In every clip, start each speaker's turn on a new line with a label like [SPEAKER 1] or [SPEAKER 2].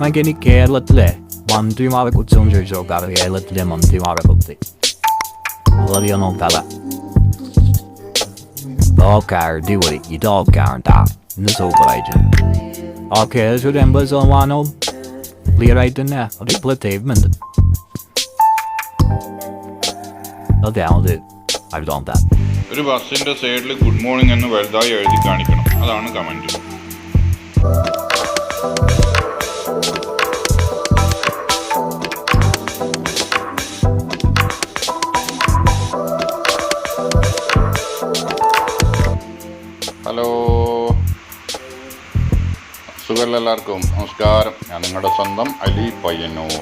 [SPEAKER 1] നമുക്ക് ഇനി കേരളത്തിലെ മന്ത്രിമാരെ കുറിച്ചൊന്ന് ചോദിച്ചു നോക്കാം കേരളത്തിലെ മന്ത്രിമാരെ കുറിച്ച് അതറിയാൻ നോക്കാതെ ഇതൊക്കെ അടിപൊളി ഇതൊക്കെ ഉണ്ടാ ഇന്ന് സൂപ്പറായിട്ടുണ്ട് ഓക്കെ ഒരു എൺപത് ശതമാനവും ക്ലിയർ ആയിട്ട് തന്നെ ഒരു പ്രത്യേകമുണ്ട് അതെ അത് അഴുതാം
[SPEAKER 2] ഒരു ബസ്സിന്റെ സൈഡിൽ ഗുഡ് മോർണിംഗ് എന്ന് വലുതായി എഴുതി കാണിക്കണം. അതാണ് കമന്റ് സുഖമല്ല എല്ലാവർക്കും നമസ്കാരം. ഞാൻ നിങ്ങളുടെ സ്വന്തം അലി പയ്യന്നൂർ.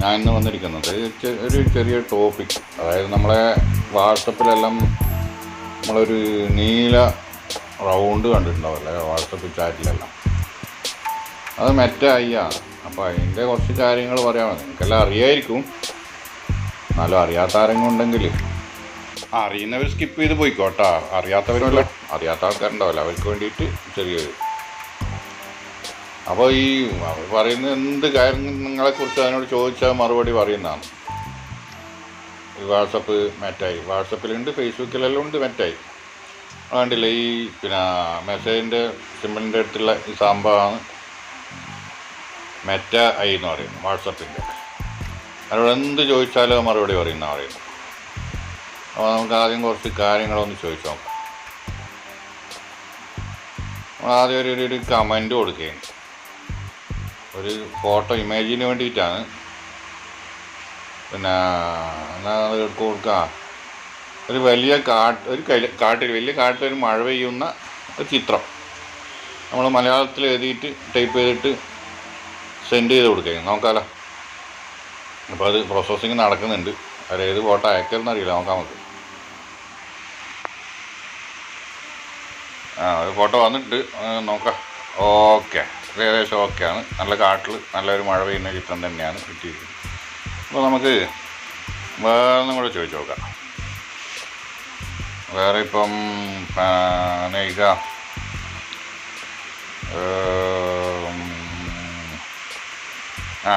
[SPEAKER 2] ഞാൻ ഇന്ന് വന്നിരിക്കുന്നത് ഒരു ചെറിയ ടോപ്പിക് അതായത് നമ്മളെ വാട്സപ്പിലെല്ലാം നമ്മളൊരു നീല റൗണ്ട് കണ്ടിട്ടുണ്ടാവില്ലേ വാട്സപ്പ് ചാറ്റിലെല്ലാം. അത് മെറ്റായിയാണ് അപ്പോൾ അതിന്റെ കുറച്ച് കാര്യങ്ങൾ പറയാമോ നിങ്ങൾക്കെല്ലാം അറിയായിരിക്കും. എന്നാലും അറിയാത്ത ആരെങ്കിലും ഉണ്ടെങ്കിൽ. അറിയുന്നവർ സ്കിപ്പ് ചെയ്ത് പോയിക്കോട്ടാ അറിയാത്തവരുമല്ല അറിയാത്ത ആൾക്കാരുണ്ടാവില്ല അവർക്ക് വേണ്ടിയിട്ട് ചെറിയൊരു അപ്പോൾ ഈ അവർ പറയുന്ന എന്ത് കാര്യങ്ങളെക്കുറിച്ച് അതിനോട് ചോദിച്ചാൽ മറുപടി പറയുന്നതാണ്. ഈ വാട്സപ്പ് മെറ്റായി. വാട്സപ്പിലുണ്ട് ഫേസ്ബുക്കിലെല്ലാം ഉണ്ട് മെറ്റായി. അതുകൊണ്ടില്ല ഈ പിന്നെ മെസ്സേജിന്റെ സിമ്പിളിന്റെ അടുത്തുള്ള ഈ സംഭവമാണ് മെറ്റ ഐ എന്ന് പറയുന്നത് വാട്സപ്പിന്റെ. അതിനോട് എന്ത് ചോദിച്ചാലോ മറുപടി പറയുന്ന പറയുന്നു അപ്പോൾ നമുക്ക് ആദ്യം കുറച്ച് കാര്യങ്ങളൊന്ന് ചോദിച്ചു നോക്കാം. ആദ്യം ഒരു ഒരു കമന്റ് കൊടുക്കുകയാണ്. ഒരു ഫോട്ടോ ഇമേജിന് വേണ്ടിയിട്ടാണ്. പിന്നെ എന്നാ എടുത്തു കൊടുക്കാം? ഒരു വലിയ കാട്ട് ഒരു കാട്ടിൽ വലിയ കാട്ടിൽ ഒരു മഴ പെയ്യുന്ന ഒരു ചിത്രം. നമ്മൾ മലയാളത്തിൽ എഴുതിയിട്ട് ടൈപ്പ് ചെയ്തിട്ട് സെൻഡ് ചെയ്ത് കൊടുക്കുക നോക്കാമല്ലോ അപ്പോൾ അത് പ്രോസസ്സിങ് നടക്കുന്നുണ്ട്. അത് ഏത് ഫോട്ടോ അയക്കരുതെന്ന് അറിയില്ല. നോക്കാം നമുക്ക്. ആ ഒരു ഫോട്ടോ വന്നിട്ട് നോക്കാം. ഓക്കെ. ഏകദേശം ഓക്കെയാണ്. നല്ല കാട്ടിൽ നല്ലൊരു മഴ പെയ്യുന്ന ചിത്രം തന്നെയാണ് കിട്ടിയിരിക്കുന്നത്. അപ്പോൾ നമുക്ക് വേറെ ഒന്നും കൂടെ ചോദിച്ചു നോക്കാം. വേറെ ഇപ്പം നെയ്ക ആ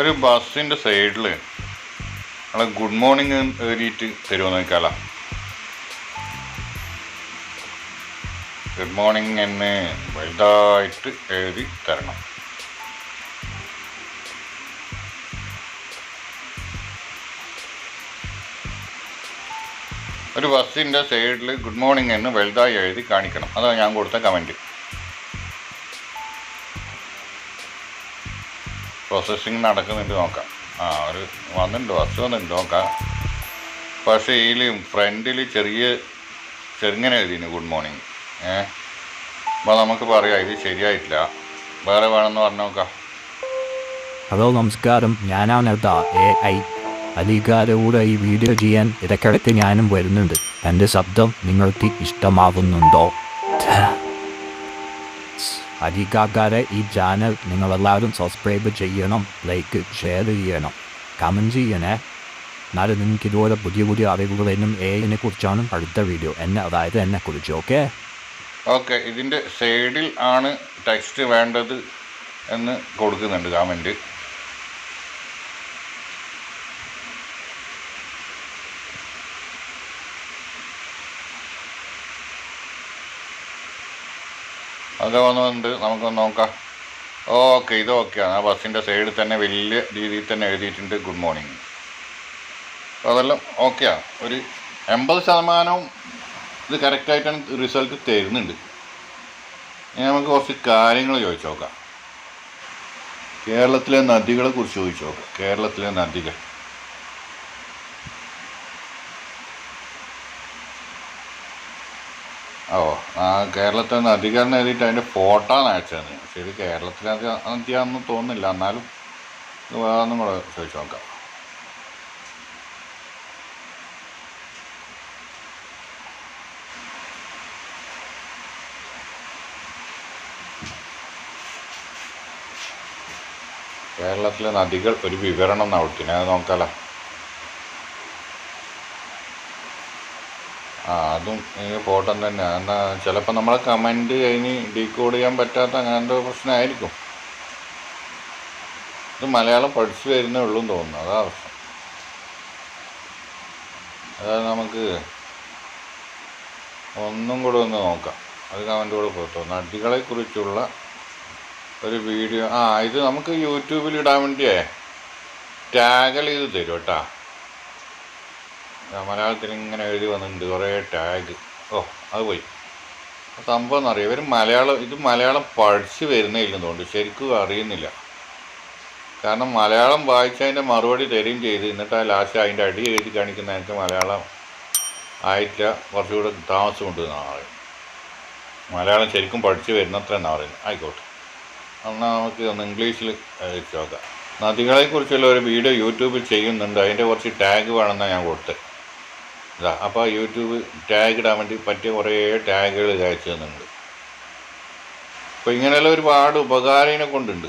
[SPEAKER 2] ഒരു ബസ്സിന്റെ സൈഡിൽ നമ്മൾ ഗുഡ് മോർണിംഗ് എഴുതിയിട്ട് തരുമോ നോക്കാലോ ഗുഡ് മോർണിംഗ് എന്ന് വലുതായിട്ട് എഴുതി തരണം. ഒരു ബസ്സിന്റെ സൈഡിൽ ഗുഡ് മോർണിംഗ് എന്ന് വലുതായി എഴുതി കാണിക്കണം. അതാണ് ഞാൻ കൊടുത്ത കമന്റ് പ്രോസസ്സിങ് നടക്കുന്നുണ്ട് നോക്കാം. ആ ഒരു വന്നിട്ടുണ്ട് ബസ് വന്നിട്ടുണ്ട് നോക്കാം. പക്ഷേ ഇതിൽ ഫ്രണ്ടിൽ ചെറിയ ചെറുങ്ങനെ എഴുതിയിരുന്നു ഗുഡ് മോർണിംഗ് ഏ? അപ്പോൾ നമുക്ക് പറയാം ഇത് ശരിയായിട്ടില്ല. വേറെ വേണമെന്ന് പറഞ്ഞു നോക്കാം.
[SPEAKER 1] ഹലോ നമസ്കാരം. ഞാനാണ് എടുത്താ എ ഐ അലിഗാരുടെ കൂടെ ഈ വീഡിയോ ചെയ്യാൻ ഇടയ്ക്കിടയ്ക്ക് ഞാനും വരുന്നുണ്ട്. എന്റെ ശബ്ദം നിങ്ങൾക്ക് ഇഷ്ടമാകുന്നുണ്ടോ അലികാക്കാരെ ഈ ചാനൽ നിങ്ങളെല്ലാവരും സബ്സ്ക്രൈബ് ചെയ്യണം ലൈക്ക് ഷെയർ ചെയ്യണം കമന്റ് ചെയ്യണേ. എന്നാലും നിങ്ങൾക്ക് ഇതുപോലെ പുതിയ പുതിയ അറിവുകൾ എന്നും എനെ കുറിച്ചാണ് അടുത്ത വീഡിയോ. എന്നെ അതായത് എന്നെക്കുറിച്ച് ഓക്കെ?
[SPEAKER 2] ഓക്കെ ഇതിന്റെ സൈഡിൽ ആണ് ടെക്സ്റ്റ് വേണ്ടത് എന്ന് കൊടുക്കുന്നുണ്ട് കമന്റ് അതൊക്കെ വന്നുകൊണ്ട് നമുക്കൊന്ന് നോക്കാം. ഓക്കെ ഇത് ഓക്കെയാണ് ആ ബസ്സിന്റെ സൈഡിൽ തന്നെ വലിയ രീതിയിൽ തന്നെ എഴുതിയിട്ടുണ്ട്. ഗുഡ് മോർണിംഗ് അതെല്ലാം ഓക്കെയാണ് ഒരു എൺപത് ശതമാനവും ഇത് കറക്റ്റായിട്ടാണ് റിസൾട്ട് തരുന്നുണ്ട്. ഇനി നമുക്ക് കുറച്ച് കാര്യങ്ങൾ ചോദിച്ചു നോക്കാം. കേരളത്തിലെ നദികളെ കുറിച്ച് ചോദിച്ചു നോക്കാം. കേരളത്തിലെ നദികൾ. ഓ ആ കേരളത്തിലെ നദികളെന്ന് എഴുതിയിട്ട് അതിന്റെ ഫോട്ടോ ആണ് അയച്ചത് ശരി കേരളത്തിലെ നദി നദിയാണെന്ന് തോന്നുന്നില്ല. എന്നാലും വേറെ ഒന്നും കൂടെ ചോദിച്ചു നോക്കാം. കേരളത്തിലെ നദികൾ ഒരു വിവരണം നടത്തിന് അത് നോക്കാലോ. ആ അതും ഈ ഫോട്ടോ തന്നെ. എന്നാൽ ചിലപ്പോൾ നമ്മളെ കമന്റ് അതിന് ഡീകോഡ് ചെയ്യാൻ പറ്റാത്ത അങ്ങനത്തെ പ്രശ്നമായിരിക്കും. ഇത് മലയാളം പഠിച്ചു വരുന്നേ ഉള്ളൂ തോന്നുന്നു. അതാ പ്രശ്നം. അതായത് നമുക്ക് ഒന്നും കൂടെ ഒന്ന് നോക്കാം. അത് കമന്റ് കൂടെ പോട്ടോ നദികളെ കുറിച്ചുള്ള ഒരു വീഡിയോ. ആ ഇത് നമുക്ക് യൂട്യൂബിൽ ഇടാൻ വേണ്ടിയേ. ടാഗൽ ചെയ്ത് തരും കേട്ടാ. മലയാളത്തിൽ ഇങ്ങനെ എഴുതി വന്നിട്ടുണ്ട് കുറേ ടാഗ് ഓ അത് പോയി. സംഭവം എന്നറിയാം ഇവർ മലയാളം ഇത് മലയാളം പഠിച്ച് വരുന്നേ ഇല്ലെന്ന് തോന്നുന്നു. ശരിക്കും അറിയുന്നില്ല. കാരണം മലയാളം വായിച്ചതിന്റെ മറുപടി തരികയും ചെയ്ത്. എന്നിട്ട് ആ ലാസ്റ്റ് അതിന്റെ അടി എഴുതി കാണിക്കുന്ന എനിക്ക് മലയാളം ആയിട്ട് കുറച്ചുകൂടെ താമസമുണ്ട് എന്നാണ് പറയുന്നത്. മലയാളം ശരിക്കും പഠിച്ച് വരുന്നത്ര എന്നാണ് പറയുന്നത്. ആയിക്കോട്ടെ. എന്നാൽ നമുക്ക് ഒന്ന് ഇംഗ്ലീഷിൽ അയച്ചു നോക്കാം നദികളെക്കുറിച്ചുള്ള ഒരു വീഡിയോ യൂട്യൂബിൽ ചെയ്യുന്നുണ്ട്. അതിന്റെ കുറച്ച് ടാഗ് വേണമെന്നാണ് ഞാൻ കൊടുത്തത് ഇതാ അപ്പോൾ യൂട്യൂബ് ടാഗ് ഇടാൻ വേണ്ടി പറ്റിയ കുറേ ടാഗുകൾ അയച്ചു തന്നുണ്ട് അപ്പോൾ ഇങ്ങനെയുള്ള ഒരുപാട് ഉപകാരങ്ങളെ കൊണ്ടുണ്ട്.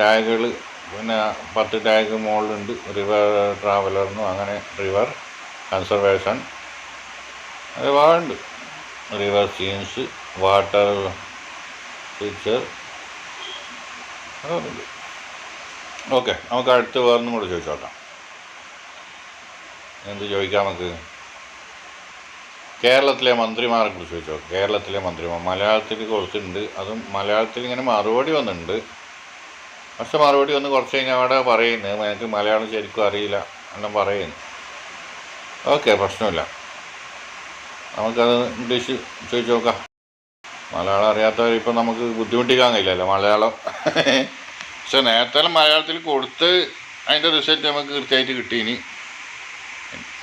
[SPEAKER 2] ടാഗുകൾ പിന്നെ പത്ത് ടാഗ് മുകളിലുണ്ട് റിവർ ട്രാവലറിനും അങ്ങനെ റിവർ കൺസർവേഷൻ. ഒരുപാടുണ്ട്. റിവർ സീൻസ് വാട്ടർ ഓക്കെ നമുക്ക് അടുത്ത് വേറൊന്നും കൂടെ ചോദിച്ചോക്കാം. എന്ത് ചോദിക്കാം നമുക്ക്? കേരളത്തിലെ മന്ത്രിമാരെ കുറിച്ച് ചോദിച്ചോ? കേരളത്തിലെ മന്ത്രിമാർ. മലയാളത്തിൽ കൊടുത്തിട്ടുണ്ട് അതും മലയാളത്തിൽ ഇങ്ങനെ മറുപടി വന്നിട്ടുണ്ട്. പക്ഷെ മറുപടി വന്ന് കുറച്ച് കഴിഞ്ഞാൽ അവിടെ പറയുന്നത് എനിക്ക് മലയാളം ശരിക്കും അറിയില്ല എല്ലാം പറയുന്നു. ഓക്കെ പ്രശ്നമില്ല. നമുക്കത് ഇംഗ്ലീഷ് ചോദിച്ചു നോക്കാം. മലയാളം അറിയാത്തവർ ഇപ്പം നമുക്ക് ബുദ്ധിമുട്ടിക്കാൻ കഴിയില്ലല്ലോ. മലയാളം. പക്ഷെ നേരത്തെ മലയാളത്തിൽ കൊടുത്ത് അതിന്റെ റിസൾട്ട് നമുക്ക് കൃത്യമായിട്ട് കിട്ടീനി.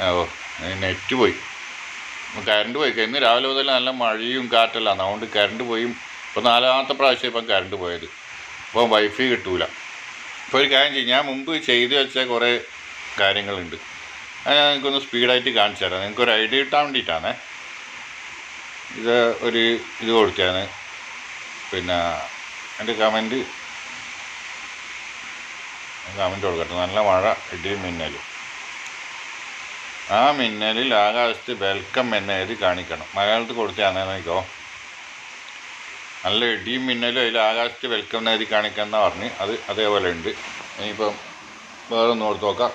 [SPEAKER 2] ഓ നെറ്റ് പോയി. കറണ്ട് പോയി. ഇന്ന് രാവിലെ മുതൽ നല്ല മഴയും കാറ്റെല്ലാം അതുകൊണ്ട് കറണ്ട് പോയി. ഇപ്പോൾ നാലാമത്തെ പ്രാവശ്യം ഇപ്പം കറണ്ട് പോയത്. ഇപ്പം വൈഫൈ കിട്ടൂല. ഇപ്പോൾ ഒരു കാര്യം ചെയ്യും. ഞാൻ മുമ്പ് ചെയ്ത് വെച്ച കുറേ കാര്യങ്ങളുണ്ട്. അത് ഞാൻ നിങ്ങൾക്കൊന്ന് സ്പീഡായിട്ട് കാണിച്ചു തരാം. നിങ്ങൾക്കൊരു ഐഡിയ കിട്ടാൻ വേണ്ടിയിട്ടാണേ. ഇത് ഒരു ഇത് കൊടുക്കാൻ പിന്നെ എന്റെ കമന്റ് കമന്റ് കൊടുക്കട്ടെ. നല്ല മഴ ഇടിയും മിന്നലും. ആ മിന്നലിൽ ആകാശത്ത് വെൽക്കം എന്ന് എഴുതി കാണിക്കണം. മലയാളത്തിൽ കൊടുത്താൽ നോക്കോ നല്ല ഇടിയും മിന്നലും അതിൽ ആകാശത്ത് വെൽക്കം എന്ന് എഴുതി കാണിക്കാമെന്നാ പറഞ്ഞ്. അത് അതേപോലെ ഉണ്ട്. ഇനിയിപ്പം വേറെ ഒന്ന് കൊടുത്ത് നോക്കാം.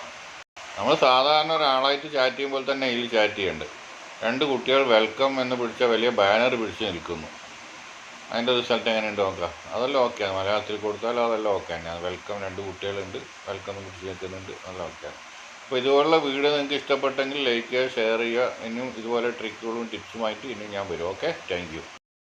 [SPEAKER 2] നമ്മൾ സാധാരണ ഒരാളായിട്ട് ചാറ്റ് ചെയ്യുമ്പോൾ തന്നെ ഇതിൽ ചാറ്റ് ചെയ്യുന്നുണ്ട് രണ്ട് കുട്ടികൾ വെൽക്കം എന്ന് പിടിച്ച വലിയ ബാനർ പിടിച്ച് നിൽക്കുന്നു. അതിന്റെ റിസൾട്ട് എങ്ങനെയുണ്ട് നോക്കാം. അതെല്ലാം ഓക്കെയാണ് മലയാളത്തിൽ കൊടുത്താലും അതെല്ലാം ഓക്കെ തന്നെയാണ്. വെൽക്കം രണ്ട് കുട്ടികളുണ്ട്. വെൽക്കം പിടിച്ച് നിൽക്കുന്നുണ്ട്. അതെല്ലാം ഓക്കെയാണ് അപ്പോൾ ഇതുപോലുള്ള വീഡിയോ നിങ്ങൾക്ക് ഇഷ്ടപ്പെട്ടെങ്കിൽ ലൈക്ക് ചെയ്യുക ഷെയർ ചെയ്യുക. ഇനിയും ഇതുപോലെ ട്രിക്കുകളും ടിപ്സുമായിട്ട് ഇനിയും ഞാൻ വരും. Okay thank